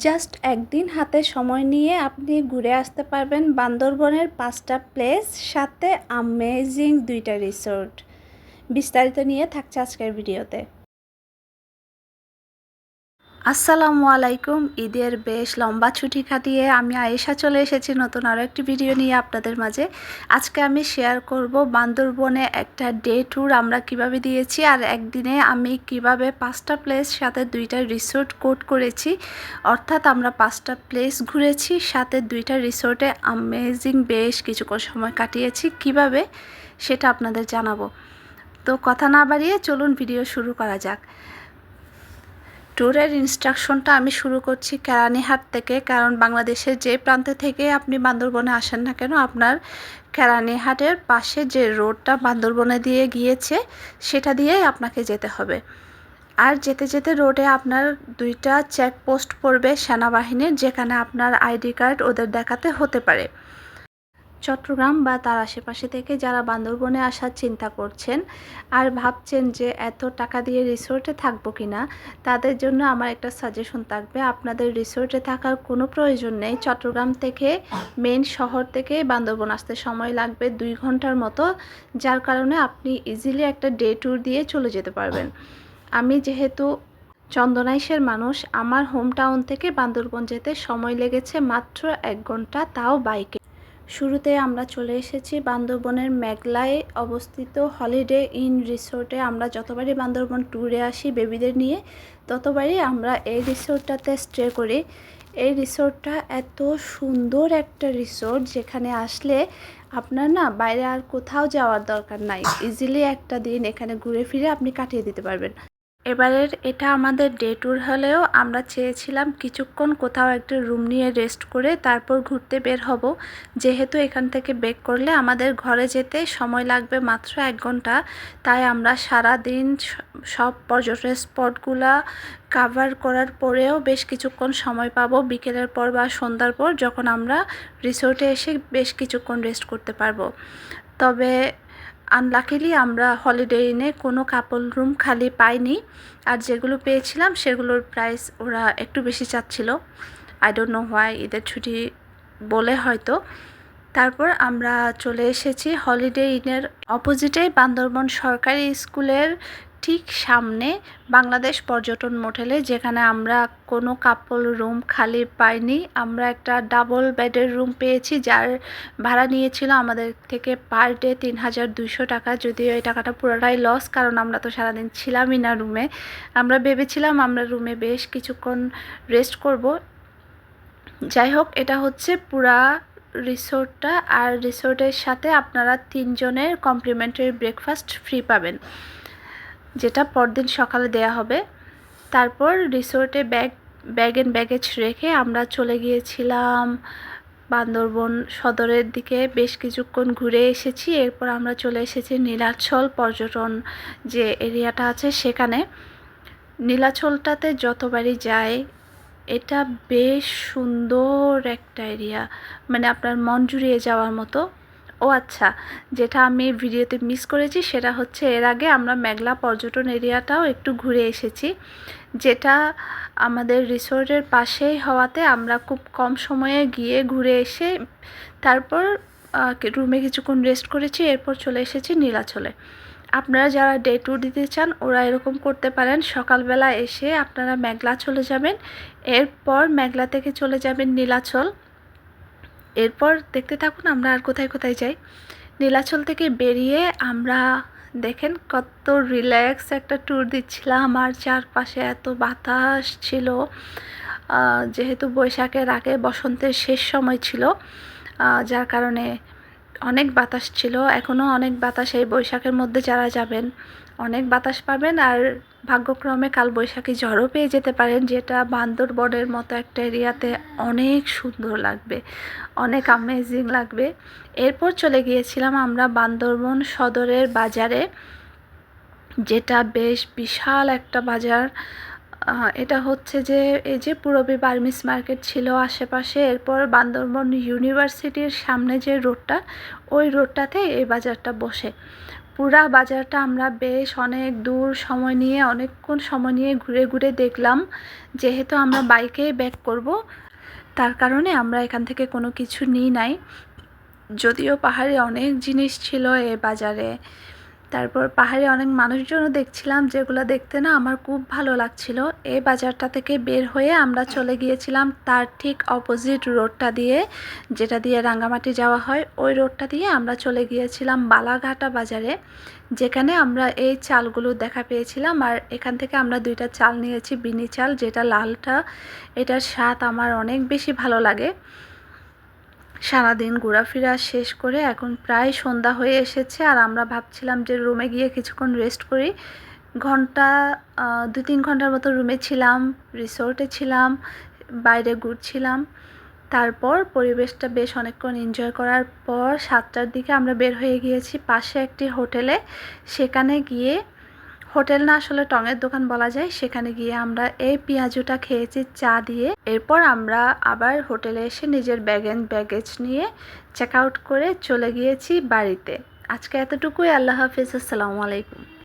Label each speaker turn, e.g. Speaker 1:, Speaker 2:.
Speaker 1: Just একদিন হাতে সময় নিয়ে আপনি ঘুরে আসতে পারবেন বান্দরবনের পাঁচটা প্লেস, সাথে আমেজিং দুইটা রিসোর্ট বিস্তারিত নিয়ে থাকছে আজকের ভিডিওতে। আসসালামু আলাইকুম। ঈদের বেশ লম্বা ছুটি কাটিয়ে আমি আয়েশা চলে এসেছি নতুন আরও একটি ভিডিও নিয়ে আপনাদের মাঝে। আজকে আমি শেয়ার করব বান্দরবনে একটা ডে ট্যুর আমরা কীভাবে দিয়েছি আর একদিনে আমি কীভাবে পাঁচটা প্লেস সাথে দুইটা রিসোর্ট কোট করেছি। অর্থাৎ আমরা পাঁচটা প্লেস ঘুরেছি, সাথে দুইটা রিসোর্টে আমেজিং বেশ কিছুক্ষণ সময় কাটিয়েছি। কীভাবে? সেটা আপনাদের জানাব। তো কথা না বাড়িয়ে চলুন ভিডিও শুরু করা যাক। ট্যুরের ইনস্ট্রাকশনটা আমি শুরু করছি কেরানিহাট থেকে, কারণ বাংলাদেশের যে প্রান্ত থেকে আপনি বান্দরবনে আসেন না কেন, আপনার কেরানীহাটের পাশে যে রোডটা বান্দরবনে দিয়ে গিয়েছে, সেটা দিয়েই আপনাকে যেতে হবে। আর যেতে যেতে রোডে আপনার দুইটা চেকপোস্ট পড়বে সেনাবাহিনীর, যেখানে আপনার আইডি কার্ড ওদের দেখাতে হতে পারে। চট্টগ্রাম বা তার আশেপাশে থেকে যারা বান্দরবনে আসার চিন্তা করছেন আর ভাবছেন যে এত টাকা দিয়ে রিসোর্টে থাকব কি না তাদের জন্য আমার একটা সাজেশন থাকবে। আপনাদের রিসোর্টে থাকার কোনো প্রয়োজন নেই। চট্টগ্রাম থেকে মেন শহর থেকে বান্দরবন আসতে সময় লাগবে দুই ঘণ্টার মতো, যার কারণে আপনি ইজিলি একটা ডে ট্যুর দিয়ে চলে যেতে পারবেন। আমি যেহেতু চন্দনাইশের মানুষ, আমার হোম টাউন থেকে বান্দরবন যেতে সময় লেগেছে মাত্র এক ঘণ্টা, তাও বাইকে শুরুতে আমরা চলে এসেছি বান্দরবনের মেঘলায় অবস্থিত হলিডে ইন রিসোর্টে। আমরা যতবারই বান্দরবন ট্যুরে আসি বেবিদের নিয়ে, ততবারই আমরা এই রিসোর্টটাতে স্টে করি। এই রিসোর্টটা এত সুন্দর একটা রিসোর্ট, যেখানে আসলে আপনার না বাইরে আর কোথাও যাওয়ার দরকার নাই। ইজিলি একটা দিন এখানে ঘুরে ফিরে আপনি কাটিয়ে দিতে পারবেন। এবারের এটা আমাদের ডে ট্যুর হলেও আমরা চেয়েছিলাম কিছুক্ষণ কোথাও একটা রুম নিয়ে রেস্ট করে তারপর ঘুরতে বের হব। যেহেতু এখান থেকে বেক করলে আমাদের ঘরে যেতে সময় লাগবে মাত্র এক ঘণ্টা। তাই আমরা সারা দিন সব পর্যটন স্পটগুলা কাভার করার পরেও বেশ কিছুক্ষণ সময় পাবো বিকেলের পর বা সন্ধ্যার পর যখন আমরা রিসোর্টে এসে বেশ কিছুক্ষণ রেস্ট করতে পারব। তবে আনলাকিলি আমরা হলিডে ইনে কোনো কাপল রুম খালি পাইনি। আর যেগুলো পেয়েছিলাম, সেগুলোর প্রাইস ওরা একটু বেশি চাচ্ছিল। আই ডোন্ট নো হোয়াই ঈদের ছুটি বলে হয়তো। তারপর আমরা চলে এসেছি হলিডে ইনের অপোজিটে বান্দরবন সরকারি স্কুলের ঠিক সামনে বাংলাদেশ পর্যটন মোটেলে যেখানে আমরা কোনো কাপল রুম খালি পাইনি। আমরা একটা ডাবল বেডের রুম পেয়েছি, যার ভাড়া নিয়েছিল আমাদের থেকে পার ডে তিন হাজার দুশো টাকা। যদিও এই টাকাটা পুরোটাই লস, কারণ আমরা তো সারাদিন ছিলামই না রুমে। আমরা ভেবেছিলাম আমরা রুমে বেশ কিছুক্ষণ রেস্ট করব। যাই হোক, এটা হচ্ছে পুরা রিসোর্টটা। আর রিসোর্টের সাথে আপনারা তিনজনের কমপ্লিমেন্টারি ব্রেকফাস্ট ফ্রি পাবেন। যেটা পরদিন সকালে দেয়া হবে। তারপর রিসোর্টে ব্যাগ ব্যাগ অ্যান্ড ব্যাগেজ রেখে আমরা চলে গিয়েছিলাম বান্দরবন সদরের দিকে। বেশ কিছুক্ষণ ঘুরে এসেছি। এরপর আমরা চলে এসেছি নীলাচল পর্যটন যে এরিয়াটা আছে সেখানে। নীলাচলটাতে যতবারই যায় এটা বেশ সুন্দর একটা এরিয়া। মানে আপনার মন জুড়িয়ে যাওয়ার মতো। ও আচ্ছা যেটা আমি ভিডিওতে মিস করেছি সেটা হচ্ছে এর আগে আমরা মেঘলা পর্যটন এরিয়াটাও একটু ঘুরে এসেছি। যেটা আমাদের রিসোর্টের পাশেই হওয়াতে আমরা খুব কম সময়ে গিয়ে ঘুরে এসে তারপর রুমে কিছুক্ষণ রেস্ট করেছি, এরপর চলে এসেছি নীলাচলে। আপনারা যারা ডে ট্যুর দিতে চান, ওরা এরকম করতে পারেন। সকালবেলা এসে আপনারা মেঘলা চলে যাবেন, এরপর মেঘলা থেকে চলে যাবেন নীলাচল। এরপর দেখতে থাকুন, আমরা আর কোথায় কোথায় যাই। নীলাচল থেকে বেরিয়ে আমরা দেখেন কত রিল্যাক্স একটা ট্যুর দিচ্ছিলাম, আর চারপাশে এত বাতাস ছিল। যেহেতু বৈশাখের আগে বসন্তের শেষ সময় ছিল যার কারণে অনেক বাতাস ছিল। এখনও অনেক বাতাস এই বৈশাখের মধ্যে যারা যাবেন, অনেক বাতাস পাবেন। আর ভাগ্যক্রমে কাল বৈশাখী ঝড়ও পেয়ে যেতে পারেন, যেটা বান্দরবনের মতো একটা এরিয়াতে অনেক সুন্দর লাগবে, অনেক আমেজিং লাগবে। এরপর চলে গিয়েছিলাম আমরা বান্দরবন সদরের বাজারে, যেটা বেশ বিশাল একটা বাজার। এটা হচ্ছে যে, এই যে পুরবী বার্মিস মার্কেট ছিল আশেপাশে, এরপর বান্দরবন ইউনিভার্সিটির সামনে যে রোডটা, ওই রোডটাতে এই বাজারটা বসে। পুরা বাজারটা আমরা বেশ অনেক দূর সময় নিয়ে, অনেকক্ষণ সময় নিয়ে ঘুরে ঘুরে দেখলাম, যেহেতু আমরা বাইকে ব্যাক করব, তার কারণে আমরা এখান থেকে কোনো কিছু নিই নাই। যদিও পাহাড়ে অনেক জিনিস ছিল এ বাজারে। তারপর পাহাড়ে অনেক মানুষজনও দেখছিলাম, যেগুলো দেখতে না আমার খুব ভালো লাগছিল। এই বাজারটা থেকে বের হয়ে আমরা চলে গিয়েছিলাম তার ঠিক অপোজিট রোডটা দিয়ে, যেটা দিয়ে রাঙ্গামাটি যাওয়া হয়। ওই রোডটা দিয়ে আমরা চলে গিয়েছিলাম বালাঘাটা বাজারে, যেখানে আমরা এই চালগুলো দেখা পেয়েছিলাম। আর এখান থেকে আমরা দুইটা চাল নিয়েছি, বিনি চাল, যেটা লালটা, এটার স্বাদ আমার অনেক বেশি ভালো লাগে। সারাদিন ঘোরাফেরা শেষ করে এখন প্রায় সন্ধ্যা হয়ে এসেছে আর আমরা ভাবছিলাম যে রুমে গিয়ে কিছুক্ষণ রেস্ট করি। ঘণ্টা দু তিন ঘণ্টার মতো রুমে ছিলাম, রিসোর্টে ছিলাম, বাইরে ঘুরছিলাম। তারপর পরিবেশটা বেশ অনেকক্ষণ এনজয় করার পর সাতটার দিকে আমরা বের হয়ে গিয়েছি পাশে একটি হোটেলে। সেখানে গিয়ে হোটেল না আসলে টঙের দোকান বলা যায়। সেখানে গিয়ে আমরা এই পেঁয়াজুটা খেয়েছি, চা দিয়ে। এরপর আমরা আবার হোটেলে এসে নিজের ব্যাগ অ্যান্ড ব্যাগেজ নিয়ে চেক আউট করে চলে গিয়েছি বাড়িতে। আজকে এতটুকুই। আল্লাহ হাফিজ। আসসালামু আলাইকুম।